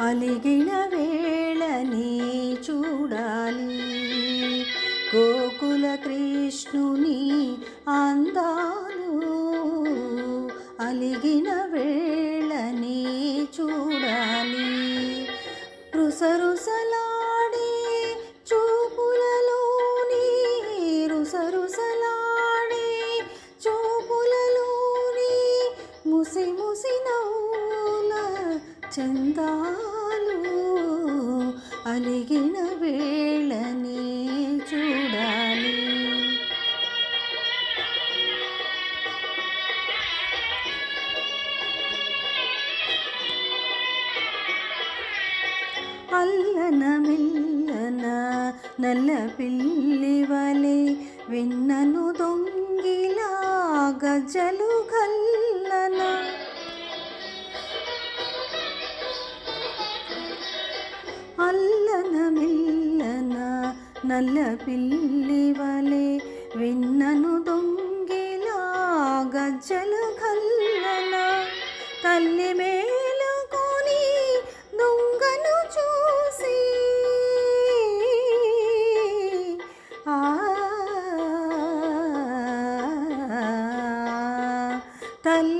అలిగిన వేళని చూడాలి. గోకుల కృష్ణుని అందాలు అలిగిన వేళని చూడాలి. రుసరుసలాడే చూపులలోని రుసరుసలాడే చూపులలోని ముసి ముసి నవ్వుల చందా కలిగిన వేళని చూడాలి. అల్లన మిల్లన నల్ల పిల్లి వలె విన్నను దొంగిలా గజలు నల్ల పిల్లివలే విన్నను దొంగిలా గజ్జలు కల్లన తల్లి మేలుకొని దొంగను చూసి ఆ తల్లి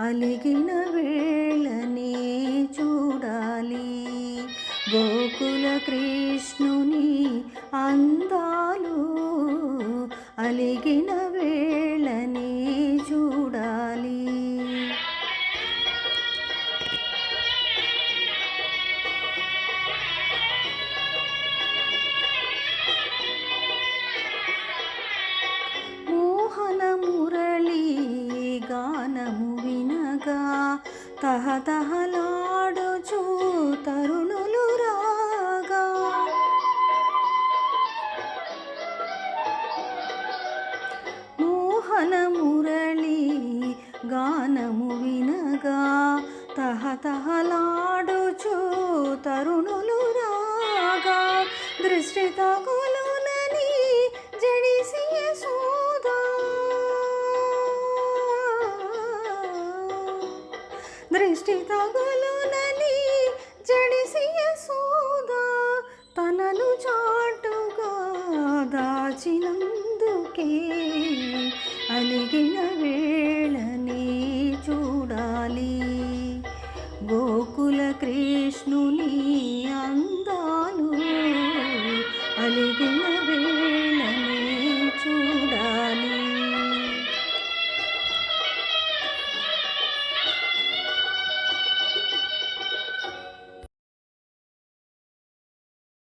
అలిగిన వేళనే చూడాలి. గోకుల కృష్ణుని అందాలు అలిగిన వేళ తహతహలాడుచు తరుణులు రాగా. మోహన మురళి గానము వినగా తహతహలాడుచు తరుణులు రాగా. దృష్టి దృష్టి తగులునని జడిసియ సోదా తనను చాటుగా దాచినందుకే అలిగిన వేళని చూడాలి. గోకుల కృష్ణుని అందాలు అలిగిన